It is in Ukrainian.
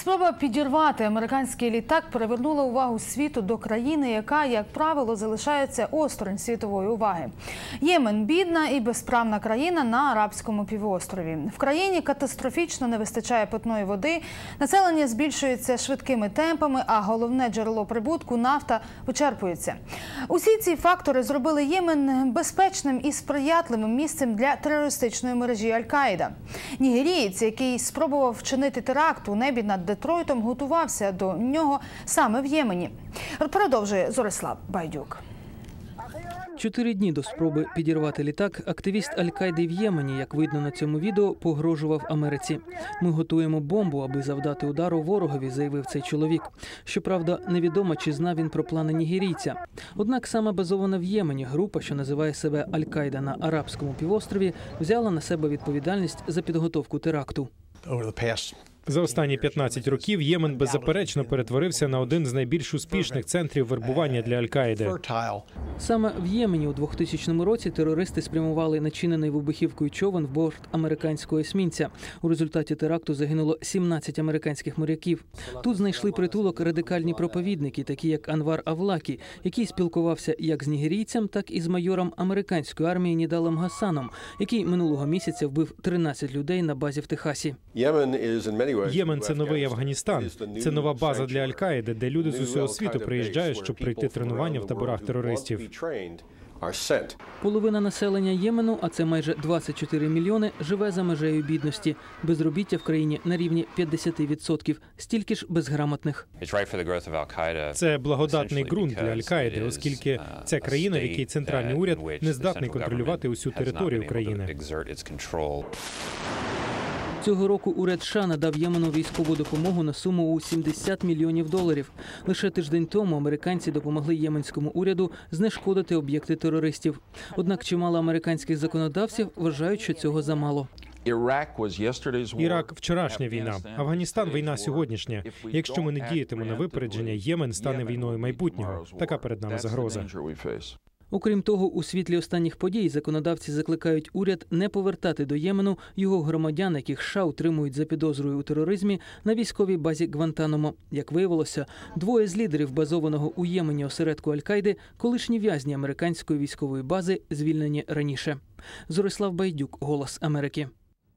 Спроба підірвати американський літак привернула увагу світу до країни, яка, як правило, залишається осторонь світової уваги. Ємен бідна і безправна країна на арабському півострові. В країні катастрофічно не вистачає питної води, населення збільшується швидкими темпами, а головне джерело прибутку нафта вичерпується. Усі ці фактори зробили Ємен безпечним і сприятливим місцем для терористичної мережі Аль-Каїда. Нігерієць, який спробував вчинити теракт у небі над Детройтом, готувався до нього саме в Ємені. Продовжує Зорислав Байдюк. Чотири дні до спроби підірвати літак, активіст Аль-Кайди в Ємені, як видно на цьому відео, погрожував Америці. Ми готуємо бомбу, аби завдати удару ворогові, заявив цей чоловік. Щоправда, невідомо, чи знав він про плани нігерійця. Однак саме базована в Ємені група, що називає себе Аль-Кайда на арабському півострові, взяла на себе відповідальність за підготовку теракту. За останні 15 років Ємен беззаперечно перетворився на один з найбільш успішних центрів вербування для Аль-Каїди. Саме в Ємені у 2000 році терористи спрямували начинений вибухівкою човен в борт американського есмінця. У результаті теракту загинуло 17 американських моряків. Тут знайшли притулок радикальні проповідники, такі як Анвар Авлакі, який спілкувався як з нігерійцем, так і з майором американської армії Нідалом Гасаном, який минулого місяця вбив 13 людей на базі в Техасі. Ємен це новий Афганістан. Це нова база для Аль-Каїди, де люди з усього світу приїжджають, щоб пройти тренування в таборах терористів. Половина населення Ємену, а це майже 24 мільйони, живе за межею бідності. Безробіття в країні на рівні 50%, стільки ж безграмотних. Це благодатний ґрунт для Аль-Каїди, оскільки це країна, в якій центральний уряд не здатний контролювати усю територію країни. Цього року уряд США надав Ємену військову допомогу на суму у 70 мільйонів доларів. Лише тиждень тому американці допомогли єменському уряду знешкодити об'єкти терористів. Однак чимало американських законодавців вважають, що цього замало. Ірак вчорашня війна, Афганістан війна сьогоднішня. Якщо ми не діятимемо на випередження, Ємен стане війною майбутнього. Така перед нами загроза. Окрім того, у світлі останніх подій законодавці закликають уряд не повертати до Ємену його громадян, яких США утримують за підозрою у тероризмі на військовій базі Гвантанамо. Як виявилося, двоє з лідерів базованого у Ємені осередку Аль-Кайди – колишні в'язні американської військової бази, звільнені раніше. Зорислав Байдюк, Голос Америки.